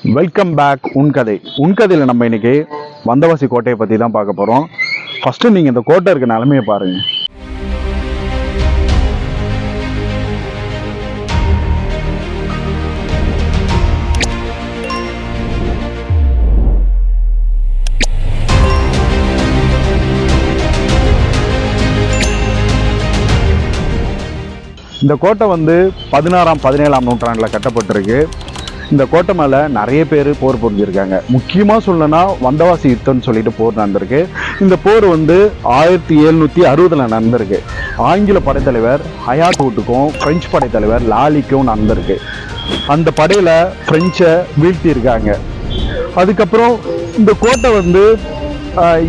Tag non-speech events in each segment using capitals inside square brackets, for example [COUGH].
Welcome back உன் கதை உன் கதையில் நம்ம இன்னைக்கு வந்தவாசி கோட்டையை பற்றி தான் பார்க்க போகிறோம் ஃபஸ்ட்டு நீங்கள் இந்த கோட்டை இருக்க நிலமையை பாருங்கள் இந்த கோட்டை வந்து பதினாறாம் பதினேழாம் நூற்றாண்டில் கட்டப்பட்டிருக்கு. இந்த கோட்டை மேலே நிறைய பேர் போர் புரிஞ்சிருக்காங்க. முக்கியமாக சொல்லணும்னா வந்தவாசி யுத்தம்னு சொல்லிட்டு போர் நடந்திருக்கு. இந்த போர் வந்து ஆயிரத்தி எழுநூற்றி அறுபதில் நடந்திருக்கு. ஆங்கில படைத்தலைவர் ஹயாட்டூட்டுக்கும் பிரெஞ்சு படைத்தலைவர் லாலிக்கும் நடந்திருக்கு. அந்த படையில் பிரெஞ்சை வீழ்த்தியிருக்காங்க. அதுக்கப்புறம் இந்த கோட்டை வந்து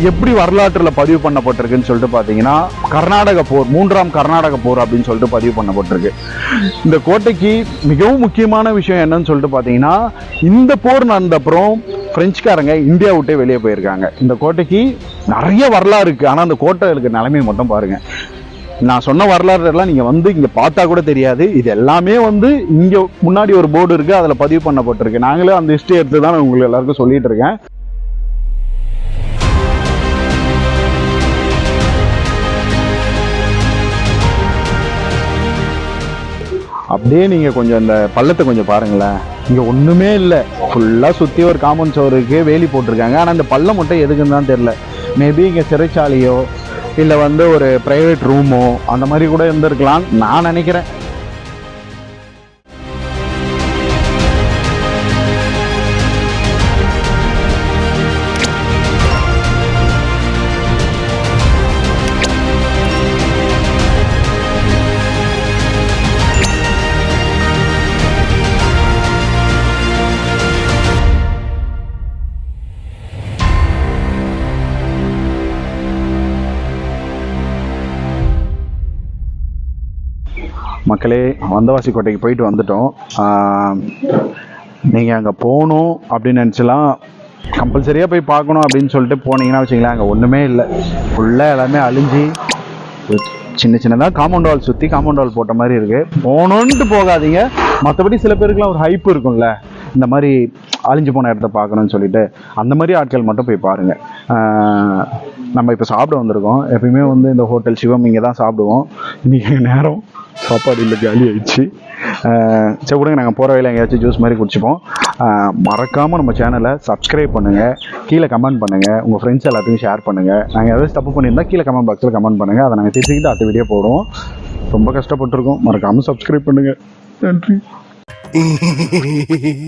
எப்படி வரலாற்றில் பதிவு பண்ணப்பட்டிருக்குன்னு சொல்லிட்டு பார்த்தீங்கன்னா கர்நாடக போர் மூன்றாம் கர்நாடக போர் அப்படின்னு சொல்லிட்டு பதிவு பண்ணப்பட்டிருக்கு. இந்த கோட்டைக்கு மிகவும் முக்கியமான விஷயம் என்னன்னு சொல்லிட்டு பார்த்தீங்கன்னா இந்த போர் நடந்த அப்புறம் பிரெஞ்சுக்காரங்க இந்தியா விட்டே வெளியே போயிருக்காங்க. இந்த கோட்டைக்கு நிறைய வரலாறு இருக்குது ஆனால் அந்த கோட்டைகளுக்கு நிலைமையை மட்டும் பாருங்க. நான் சொன்ன வரலாறு எல்லாம் நீங்கள் வந்து இங்கே பார்த்தா கூட தெரியாது. இது எல்லாமே வந்து இங்கே முன்னாடி ஒரு போர்டு இருக்குது அதில் பதிவு பண்ணப்பட்டிருக்கு. நாங்களே அந்த ஹிஸ்ட்ரி எடுத்து தான் நான் உங்களுக்கு எல்லாருக்கும் சொல்லிட்டு இருக்கேன். அப்படியே நீங்கள் கொஞ்சம் இந்த பள்ளத்தை கொஞ்சம் பாருங்களேன். இங்கே ஒன்றுமே இல்லை. ஃபுல்லாக சுற்றி ஒரு காம்பவுண்ட் சோருக்கு வேலி போட்டிருக்காங்க. ஆனால் அந்த பள்ளம் மட்டும் எதுக்குன்னு தான் தெரில மேபி இங்கே சிறைச்சாலையோ இல்லை வந்து ஒரு ப்ரைவேட் ரூமோ அந்த மாதிரி கூட இருந்திருக்கலாம் நான் நினைக்கிறேன். மக்களே வந்தவாசி கோட்டைக்கு போயிட்டு வந்துட்டோம். நீங்கள் அங்கே போகணும் அப்படின்னு நினச்சலாம் கம்பல்சரியாக போய் பார்க்கணும் அப்படின்னு சொல்லிட்டு போனீங்கன்னா வச்சுங்களேன் அங்கே ஒன்றுமே இல்லை. ஃபுல்லாக எல்லாமே அழிஞ்சு சின்ன சின்னதாக காம்பவுண்ட் வால் சுற்றி காம்பவுண்ட் வால் போட்ட மாதிரி இருக்குது போகணுன்ட்டு போகாதீங்க. மற்றபடி சில பேருக்குலாம் ஒரு ஹைப் இருக்கும்ல. இந்த மாதிரி அழிஞ்சு போன இடத்த பார்க்கணும்னு சொல்லிட்டு அந்த மாதிரி ஆட்கள் மட்டும் போய் பாருங்கள் நம்ம இப்போ சாப்பிட வந்திருக்கோம். எப்பயுமே வந்து இந்த ஹோட்டல் சிவம் இங்கே தான் சாப்பிடுவோம். இன்றைக்கி நேரம் சாப்பாடு இல்லை காலி ஆயிடுச்சு. சரி விடுங்க நாங்கள் போகிற வழியில் எங்கேயாச்சும் ஜூஸ் மாதிரி குடிச்சுப்போம். மறக்காமல் நம்ம சேனலை சப்ஸ்கிரைப் பண்ணுங்கள் கீழே கமெண்ட் பண்ணுங்கள் உங்கள் ஃப்ரெண்ட்ஸ் எல்லாத்துக்கும் ஷேர் பண்ணுங்கள் நாங்கள் ஏதாவது தப்பு பண்ணியிருந்தால் கீழே கமெண்ட் பாக்ஸில் கமெண்ட் பண்ணுங்கள் அதை நாங்கள் திருச்சிக்கிட்டு அடுத்த வீடியோ போடுவோம். ரொம்ப கஷ்டப்பட்டிருக்கோம். மறக்காமல் சப்ஸ்கிரைப் பண்ணுங்கள் நன்றி. [LAUGHS]